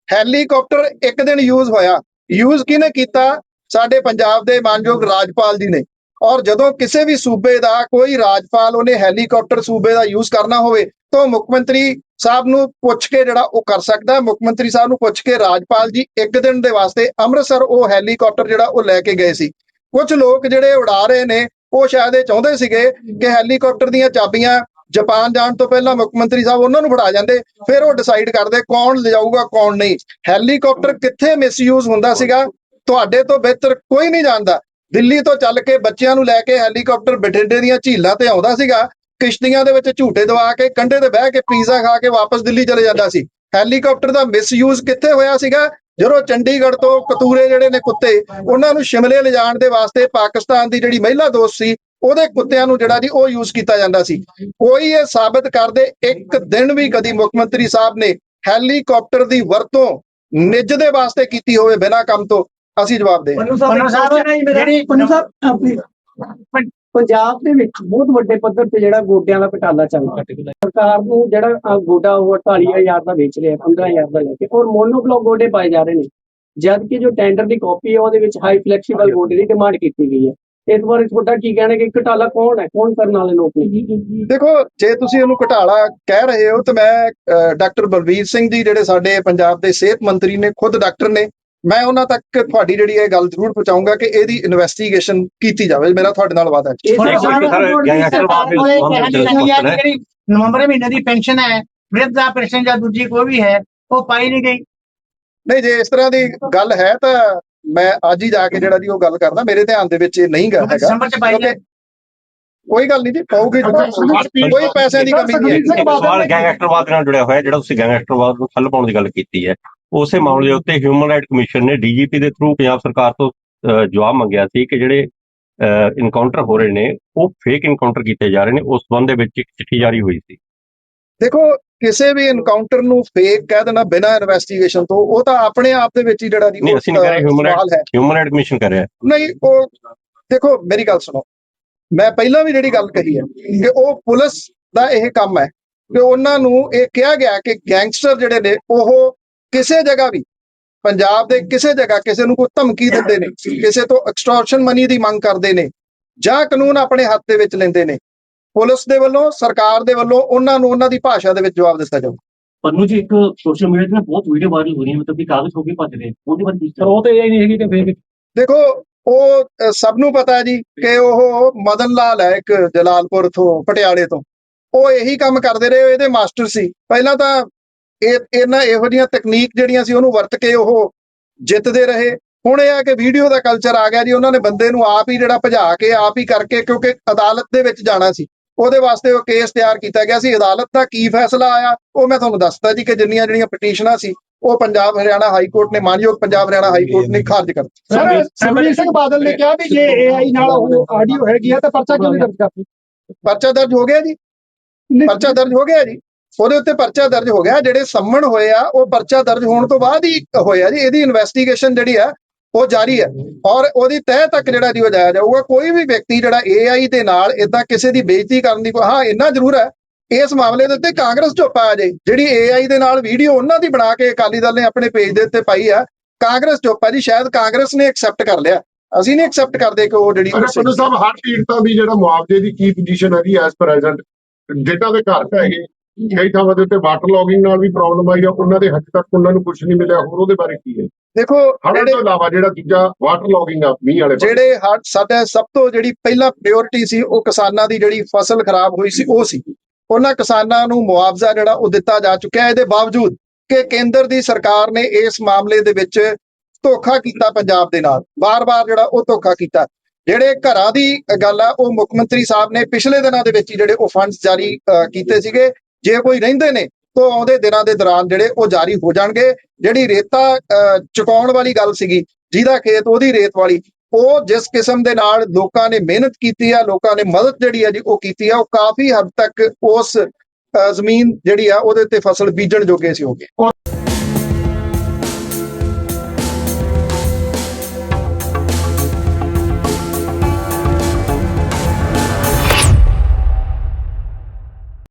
ਹੈਲੀਕਾਪਟਰ ਇੱਕ ਦਿਨ ਯੂਜ਼ ਹੋਇਆ। ਯੂਜ਼ ਕਿਹਨੇ ਕੀਤਾ? ਸਾਡੇ ਪੰਜਾਬ ਦੇ ਮਾਨਯੋਗ ਰਾਜਪਾਲ ਜੀ ਨੇ। ਔਰ ਜਦੋਂ ਕਿਸੇ ਵੀ ਸੂਬੇ ਦਾ ਕੋਈ ਰਾਜਪਾਲ ਉਹਨੇ ਹੈਲੀਕਾਪਟਰ ਸੂਬੇ ਦਾ ਯੂਜ਼ ਕਰਨਾ ਹੋਵੇ, ਤਾਂ ਉਹ ਮੁੱਖ ਮੰਤਰੀ ਸਾਹਿਬ ਨੂੰ ਪੁੱਛ ਕੇ ਜਿਹੜਾ ਉਹ ਕਰ ਸਕਦਾ ਮੁੱਖ ਮੰਤਰੀ ਸਾਹਿਬ ਨੂੰ ਪੁੱਛ ਕੇ ਰਾਜਪਾਲ ਜੀ ਇੱਕ ਦਿਨ ਦੇ ਵਾਸਤੇ ਅੰਮ੍ਰਿਤਸਰ ਉਹ ਹੈਲੀਕਾਪਟਰ ਜਿਹੜਾ ਉਹ ਲੈ ਕੇ ਗਏ ਸੀ। ਕੁਝ ਲੋਕ ਜਿਹੜੇ ਉਡਾ ਰਹੇ ਨੇ, ਉਹ ਸ਼ਾਇਦ ਇਹ ਚਾਹੁੰਦੇ ਸੀਗੇ ਕਿ ਹੈਲੀਕਾਪਟਰ ਦੀਆਂ ਚਾਬੀਆਂ ਜਾਪਾਨ ਜਾਣ ਤੋਂ ਪਹਿਲਾਂ ਮੁੱਖ ਮੰਤਰੀ ਸਾਹਿਬ ਉਹਨਾਂ ਨੂੰ ਫੜਾ ਜਾਂਦੇ, ਫਿਰ ਉਹ ਡਿਸਾਈਡ ਕਰਦੇ ਕੌਣ ਲਿਜਾਊਗਾ, ਕੌਣ ਨਹੀਂ। ਹੈਲੀਕਾਪਟਰ ਕਿੱਥੇ ਮਿਸਯੂਜ਼ ਹੁੰਦਾ ਸੀਗਾ, ਤੁਹਾਡੇ ਤੋਂ ਬਿਹਤਰ ਕੋਈ ਨਹੀਂ ਜਾਣਦਾ। ਦਿੱਲੀ ਤੋਂ ਚੱਲ ਕੇ ਬੱਚਿਆਂ ਨੂੰ ਲੈ ਕੇ ਹੈਲੀਕਾਪਟਰ ਬਠਿੰਡੇ ਦੀਆਂ ਝੀਲਾਂ ਤੇ ਆਉਂਦਾ ਸੀਗਾ, ਕਿਸ਼ਤੀਆਂ ਦੇ ਵਿੱਚ ਝੂਟੇ ਦਵਾ ਕੇ, ਕੰਢੇ ਤੇ ਬਹਿ ਕੇ ਪੀਜ਼ਾ ਖਾ ਕੇ ਵਾਪਸ ਦਿੱਲੀ ਚਲੇ ਜਾਂਦਾ ਸੀ। ਹੈਲੀਕਾਪਟਰ ਦਾ ਮਿਸਯੂਜ਼ ਕਿੱਥੇ ਹੋਇਆ ਸੀਗਾ? ਜਦੋਂ ਚੰਡੀਗੜ੍ਹ ਤੋਂ ਕਤੂਰੇ ਜਿਹੜੇ ਨੇ ਕੁੱਤੇ, ਉਹਨਾਂ ਨੂੰ ਸ਼ਿਮਲੇ ਲਿਜਾਣ ਦੇ ਵਾਸਤੇ ਪਾਕਿਸਤਾਨ ਦੀ ਜਿਹੜੀ ਮਹਿਲਾ ਦੋਸਤ ਸੀ, ਉਹਦੇ ਕੁੱਤਿਆਂ ਨੂੰ ਜਿਹੜਾ ਜੀ ਉਹ ਯੂਜ਼ ਕੀਤਾ ਜਾਂਦਾ ਸੀ। ਕੋਈ ਇਹ ਸਾਬਤ ਕਰਦੇ, ਇੱਕ ਦਿਨ ਵੀ ਕਦੀ ਮੁੱਖ ਮੰਤਰੀ ਸਾਹਿਬ ਨੇ ਹੈਲੀਕਾਪਟਰ ਦੀ ਵਰਤੋਂ ਨਿੱਜ ਦੇ ਵਾਸਤੇ ਕੀਤੀ ਹੋਵੇ, ਬਿਨਾਂ ਕੰਮ ਤੋਂ ਅਸੀਂ ਜਵਾਬ ਦੇ ਪੰਨੂ ਸਾਹਿਬ ਜਿਹੜੀ ਪੰਨੂ ਸਾਹਿਬ ਆਪਣੀ ਪੰ- ਪੰਜਾਬ ਦੇ ਵਿੱਚ ਬਹੁਤ ਵੱਡੇ ਪੱਧਰ ਤੇ ਜਿਹੜਾ ਗੋਡਿਆਂ ਦਾ ਘਟਾਲਾ ਚੱਲ ਰਿਹਾ। ਸਰਕਾਰ ਨੂੰ ਜਿਹੜਾ ਗੋਡਾ ਉਹ 48000 ਦਾ ਵੇਚ ਰਿਹਾ 15000 ਦਾ ਲੈ ਕੇ। ਔਰ ਮੋਨੋਬਲੌਕ ਗੋਡੇ ਪਾਏ ਜਾ ਰਹੇ ਨੇ। ਜਦ ਕਿ ਜੋ ਟੈਂਡਰ ਦੀ ਕਾਪੀ ਹੈ ਉਹਦੇ ਵਿੱਚ ਹਾਈ ਫਲੈਕਸੀਬਲ ਗੋਡੇ ਦੀ ਡਿਮਾਂਡ ਕੀਤੀ ਗਈ ਹੈ। ਇਸ ਬਾਰੇ ਤੁਹਾਡਾ ਕੀ ਕਹਿਣਾ ਕਿ ਘਟਾਲਾ ਕੌਣ ਹੈ? ਕੌਣ ਕਰਨ ਵਾਲੇ ਲੋਕ ਨੇ? ਦੇਖੋ ਜੇ ਤੁਸੀਂ ਉਹਨੂੰ ਘਟਾਲਾ ਕਹਿ ਰਹੇ ਹੋ ਤਾਂ ਮੈਂ ਡਾਕਟਰ ਬਲਵੀਰ ਸਿੰਘ ਜੀ ਜਿਹੜੇ ਸਾਡੇ ਪੰਜਾਬ ਦੇ ਸਿਹਤ ਮੰਤਰੀ ਨੇ ਖੁਦ ਡਾਕਟਰ ਨੇ ਮੈਂ ਉਹਨਾਂ ਤੱਕ ਤੁਹਾਡੀ ਜਿਹੜੀ ਇਹ ਗੱਲ ਜ਼ਰੂਰ ਪਹੁੰਚਾਉਂਗਾ ਕਿ ਇਹਦੀ ਇਨਵੈਸਟੀਗੇਸ਼ਨ ਕੀਤੀ ਜਾਵੇ। ਮੇਰਾ ਤੁਹਾਡੇ ਨਾਲ ਵਾਅਦਾ ਹੈ। ਨਵੰਬਰ ਮਹੀਨੇ ਦੀ ਪੈਨਸ਼ਨ ਹੈ ਵਿਰਧ ਪੈਨਸ਼ਨ ਜਾਂ ਦੂਜੀ ਕੋਈ ਵੀ ਹੈ ਉਹ ਪਾਈ ਨਹੀਂ ਗਈ। ਨਹੀਂ ਜੇ ਇਸ ਤਰ੍ਹਾਂ ਦੀ ਗੱਲ ਹੈ ਤਾਂ ਮੈਂ ਅੱਜ ਹੀ ਜਾ ਕੇ ਜਿਹੜਾ ਜੀ ਉਹ ਗੱਲ ਕਰਦਾ। ਮੇਰੇ ਧਿਆਨ ਦੇ ਵਿੱਚ ਇਹ ਨਹੀਂ ਗਾ ਕਿਉਂਕਿ ਹੈਗਾ। ਦਸੰਬਰ ਚ ਪਾਈ ਹੈ ਕੋਈ ਗੱਲ ਨਹੀਂ ਜੀ ਪਾਉਗੀ ਕੋਈ ਪੈਸਿਆਂ ਦੀ ਕਮੀ ਨਹੀਂ ਹੈ। ਸਵਾਲ ਗੈਂਗਸਟਰਵਾਦ ਨਾਲ ਜੁੜਿਆ ਹੋਇਆ ਜਿਹੜਾ ਤੁਸੀਂ ਗੈਂਗਸਟਰਵਾਦ ਨੂੰ ਥੱਲ ਪਾਉਣ ਦੀ ਗੱਲ ਕੀਤੀ ਹੈ। ਉਸੇ ਮਾਮਲੇ ਉੱਤੇ ਹਿਊਮਨ ਰਾਈਟ ਕਮਿਸ਼ਨ ਨੇ ਡੀਜੀਪੀ ਦੇ ਥਰੂ ਪੰਜਾਬ ਸਰਕਾਰ ਤੋਂ ਜਵਾਬ ਮੰਗਿਆ ਸੀ ਕਿ ਜਿਹੜੇ ਇਨਕਾਊਂਟਰ ਹੋ ਰਹੇ ਨੇ ਉਹ ਫੇਕ ਇਨਕਾਊਂਟਰ ਕੀਤੇ ਜਾ ਰਹੇ ਨੇ ਉਸ ਸੰਬੰਧ ਦੇ ਵਿੱਚ ਇੱਕ ਚਿੱਠੀ ਜਾਰੀ ਹੋਈ ਸੀ। ਦੇਖੋ ਕਿਸੇ ਵੀ ਐਨਕਾਊਂਟਰ ਨੂੰ ਫੇਕ ਕਹਿ ਦੇਣਾ ਬਿਨਾਂ ਇਨਵੈਸਟੀਗੇਸ਼ਨ ਤੋਂ ਉਹ ਤਾਂ ਆਪਣੇ ਆਪ ਦੇ ਵਿੱਚ ਹੀ ਜਿਹੜਾ ਨਹੀਂ, ਅਸੀਂ ਕਹਿ ਰਹੇ, human ਸਵਾਲ ਹੈ। ਹਿਊਮਨ ਰਾਈਟ ਕਮਿਸ਼ਨ ਕਰ ਰਿਹਾ। ਨਹੀਂ ਉਹ ਦੇਖੋ ਮੇਰੀ ਗੱਲ ਸੁਣੋ। ਮੈਂ ਪਹਿਲਾਂ ਵੀ ਜਿਹੜੀ ਗੱਲ ਕਹੀ ਹੈ ਕਿ ਉਹ ਪੁਲਿਸ ਦਾ ਇਹ ਕੰਮ ਹੈ ਕਿ ਉਹਨਾਂ ਨੂੰ ਇਹ ਕਿਹਾ ਗਿਆ ਕਿ ਗੈਂਗਸਟਰ ਜਿਹੜੇ ਨੇ ਉਹ ਕਿਸੇ ਜਗ੍ਹਾ ਵੀ ਪੰਜਾਬ ਦੇ ਕਿਸੇ ਜਗ੍ਹਾ ਕਿਸੇ ਨੂੰ ਕੋਈ ਧਮਕੀ ਦਿੰਦੇ ਨੇ ਕਿਸੇ ਤੋਂ ਐਕਸਟੋਰਸ਼ਨ ਮਨੀ ਦੀ ਮੰਗ ਕਰਦੇ ਨੇ ਜਾਂ ਕਾਨੂੰਨ ਆਪਣੇ ਹੱਥ ਦੇ ਵਿੱਚ ਲੈਂਦੇ ਨੇ ਪੁਲਿਸ ਦੇ ਵੱਲੋਂ ਸਰਕਾਰ ਦੇ ਵੱਲੋਂ ਉਹਨਾਂ ਨੂੰ ਉਹਨਾਂ ਦੀ ਭਾਸ਼ਾ ਦੇ ਵਿੱਚ ਜਵਾਬ ਦਿੱਤਾ ਜਾਊ। ਪੰਨੂ ਜੀ ਇੱਕ ਸੋਸ਼ਲ ਮੀਡੀਆ ਤੇ ਬਹੁਤ ਵੀਡੀਓ ਵਾਇਰਲ ਹੋ ਰਹੀ ਹੈ ਮਤਲਬ ਕਿ ਕਾਗਜ਼ ਹੋ ਕੇ ਭੱਜ ਰਹੇ ਉਹਦੇ ਬਾਰੇ ਕੀ ਉਹ ਤੇ ਇਹ ਨਹੀਂ ਹੈਗੀ ਤੇ ਫੇਰ ਦੇਖੋ ਉਹ ਸਭ ਨੂੰ ਪਤਾ ਹੈ ਜੀ ਕਿ ਉਹ ਮਦਨ ਲਾਲ ਹੈ ਇੱਕ ਜਲਾਲਪੁਰ ਤੋਂ ਪਟਿਆਲੇ ਤੋਂ। ਉਹ ਇਹੀ ਕੰਮ ਕਰਦੇ ਰਹੇ ਇਹਦੇ ਮਾਸਟਰ ਸੀ। ਪਹਿਲਾਂ ਤਾਂ ਇਹ ਇਹਨਾਂ ਇਹੋ ਜਿਹੀਆਂ ਤਕਨੀਕ ਜਿਹੜੀਆਂ ਸੀ ਉਹਨੂੰ ਵਰਤ ਕੇ ਉਹ ਜਿੱਤਦੇ ਰਹੇ। ਹੁਣ ਇਹ ਆ ਕਿ ਵੀਡੀਓ ਦਾ ਕਲਚਰ ਆ ਗਿਆ ਜੀ ਉਹਨਾਂ ਨੇ ਬੰਦੇ ਨੂੰ ਆਪ ਹੀ ਜਿਹੜਾ ਭਜਾ ਕੇ ਆਪ ਹੀ ਕਰਕੇ ਕਿਉਂਕਿ ਅਦਾਲਤ ਦੇ ਵਿੱਚ ਜਾਣਾ ਸੀ। ਉਹਦੇ ਵਾਸਤੇ ਉਹ ਕੇਸ ਤਿਆਰ ਕੀਤਾ ਗਿਆ ਸੀ। ਅਦਾਲਤ ਦਾ ਕੀ ਫੈਸਲਾ ਆਇਆ ਉਹ ਮੈਂ ਤੁਹਾਨੂੰ ਦੱਸਦਾ ਜੀ ਕਿ ਜਿੰਨੀਆਂ ਜਿਹੜੀਆਂ ਪਟੀਸ਼ਨਾਂ ਸੀ ਉਹ ਪੰਜਾਬ ਹਰਿਆਣਾ ਹਾਈ ਕੋਰਟ ਨੇ ਮਾਨਯੋਗ ਪੰਜਾਬ ਹਰਿਆਣਾ ਹਾਈ ਕੋਰਟ ਨੇ ਖਾਰਜ ਕਰ। ਸਰ ਸੁਖਬੀਰ ਸਿੰਘ ਬਾਦਲ ਨੇ ਕਿਹਾ ਵੀ ਜੇ ਏਆਈ ਨਾਲ ਉਹ ਆਡੀਓ ਹੈਗੀ ਆ ਤਾਂ ਪਰਚਾ ਕਿਉਂ ਨਹੀਂ ਦਰਜ ਕਰਦੀ ਪਰਚਾ ਦਰਜ ਹੋ ਗਿਆ ਜੀ। ਪਰਚਾ ਦਰਜ ਹੋ ਗਿਆ ਜੀ। ਉਹਦੇ ਉੱਤੇ ਪਰਚਾ ਦਰਜ ਹੋ ਗਿਆ, ਜਿਹੜੇ ਸੰਮਣ ਹੋਏ ਆ, ਉਹ ਪਰਚਾ ਦਰਜ ਹੋਣ ਤੋਂ ਬਾਅਦ ਹੀ ਹੋਇਆ ਜੀ, ਇਹਦੀ ਇਨਵੈਸਟੀਗੇਸ਼ਨ ਜਿਹੜੀ ਆ, ਉਹ ਜਾਰੀ ਹੈ। ਔਰ ਉਹਦੀ ਤਹਿ ਤੱਕ ਜਿਹੜਾ ਜੀ ਉਹ ਜਾਊਗਾ, ਕੋਈ ਵੀ ਵਿਅਕਤੀ ਜਿਹੜਾ AI ਦੇ ਨਾਲ ਇਦਾਂ ਕਿਸੇ ਦੀ ਬੇਇੱਜ਼ਤੀ ਕਰਨ ਦੀ ਹਾਂ, ਇੰਨਾ ਜ਼ਰੂਰ ਹੈ। ਇਸ ਮਾਮਲੇ ਦੇ ਉੱਤੇ ਕਾਂਗਰਸ ਚੁੱਪ ਆ ਜੇ। ਜਿਹੜੀ AI ਦੇ ਨਾਲ ਵੀਡੀਓ ਉਹਨਾਂ ਦੀ ਬਣਾ ਕੇ ਅਕਾਲੀ ਦਲ ਨੇ ਆਪਣੇ ਪੇਜ ਦੇ ਉੱਤੇ ਪਾਈ ਆ, ਕਾਂਗਰਸ ਚੁੱਪ ਆ ਜੀ। ਸ਼ਾਇਦ ਕਾਂਗਰਸ ਨੇ ਐਕਸੈਪਟ ਕਰ ਲਿਆ। ਅਸੀਂ ਨਹੀਂ ਐਕਸੈਪਟ ਕਰਦੇ ਕਿ ਉਹ ਜਿਹੜੀ ਸਾਹਿਬ, ਹਰ ਪੀੜਤਾਂ ਦੀ ਜਿਹੜਾ ਮੁਆਵਜ਼ੇ ਦੀ ਕੀ ਪੋਜੀਸ਼ਨ ਹੈਗੀ ਐਸ ਪ੍ਰੈਜ਼ੈਂਟ ਜਿਨ੍ਹਾਂ ਦੇ ਘਰ ਪੈ ਗਏ ਕਈ ਥਾਵਾਂ ਦੇ ਉੱਤੇ ਵਾਟਰ ਲੌਗਿੰਗ ਨਾਲ ਵੀ ਪ੍ਰੋਬਲਮ ਆਈ ਆ ਉਹਨਾਂ ਦੇ ਹੱਦ ਤੱਕ ਉਹਨਾਂ ਨੂੰ ਕੁਝ ਨਹੀਂ ਮਿਲਿਆ ਹੋਰ ਉਹਦੇ ਬਾਰੇ ਕੀ ਹੈ? ਦੇਖੋ ਹੜ੍ਹਾਂ ਤੋਂ ਇਲਾਵਾ ਜਿਹੜਾ ਦੂਜਾ ਵਾਟਰ ਲੌਗਿੰਗ ਆ ਮੀਂਹ ਵਾਲੇ। ਜਿਹੜੇ ਹੜ ਸਾਡਾ ਸਭ ਤੋਂ ਜਿਹੜੀ ਪਹਿਲਾ ਪ੍ਰਾਇੋਰਟੀ ਸੀ ਉਹ ਕਿਸਾਨਾਂ ਦੀ ਜਿਹੜੀ ਫਸਲ ਖਰਾਬ ਹੋਈ ਸੀ ਉਹ ਸੀ। ਉਹਨਾਂ ਕਿਸਾਨਾਂ ਨੂੰ ਮੁਆਵਜ਼ਾ ਜਿਹੜਾ ਉਹ ਦਿੱਤਾ ਜਾ ਚੁੱਕਿਆ ਹੈ। ਇਹਦੇ ਬਾਵਜੂਦ ਕਿ ਕੇਂਦਰ ਦੀ ਸਰਕਾਰ ਨੇ ਇਸ ਮਾਮਲੇ ਦੇ ਵਿੱਚ ਧੋਖਾ ਕੀਤਾ ਪੰਜਾਬ ਦੇ ਨਾਲ। ਬਾਰ-ਬਾਰ ਜਿਹੜਾ ਉਹ ਧੋਖਾ ਕੀਤਾ। ਜਿਹੜੇ ਘਰਾਂ ਦੀ ਗੱਲ ਆ ਉਹ ਮੁੱਖ ਮੰਤਰੀ ਸਾਹਿਬ ਨੇ ਪਿਛਲੇ ਦਿਨਾਂ ਦੇ ਵਿੱਚ ਹੀ ਜਿਹੜੇ ਉਹ ਫੰਡਸ ਜਾਰੀ ਕੀਤੇ ਸੀਗੇ। ਜੇ ਕੋਈ ਰਹਿੰਦੇ ਨੇ ਤਾਂ ਆਉਂਦੇ ਦਿਨਾਂ ਦੇ ਦੌਰਾਨ ਜਿਹੜੇ ਉਹ ਜਾਰੀ ਹੋ ਜਾਣਗੇ। ਜਿਹੜੀ ਰੇਤਾ ਅ, ਚੁਕਾਉਣ ਵਾਲੀ ਗੱਲ ਸੀਗੀ ਜਿਹਦਾ ਖੇਤ ਉਹਦੀ ਰੇਤ ਵਾਲੀ ਉਹ ਜਿਸ ਕਿਸਮ ਦੇ ਨਾਲ ਲੋਕਾਂ ਨੇ ਮਿਹਨਤ ਕੀਤੀ ਆ ਲੋਕਾਂ ਨੇ ਮਦਦ ਜਿਹੜੀ ਆ ਜੀ ਉਹ ਕੀਤੀ ਆ ਉਹ ਕਾਫੀ ਹੱਦ ਤੱਕ ਉਸ ਅ, ਜ਼ਮੀਨ ਜਿਹੜੀ ਆ ਉਹਦੇ ਤੇ ਫਸਲ ਬੀਜਣ ਜੋਗੇ ਸੀ ਹੋ ਗਏ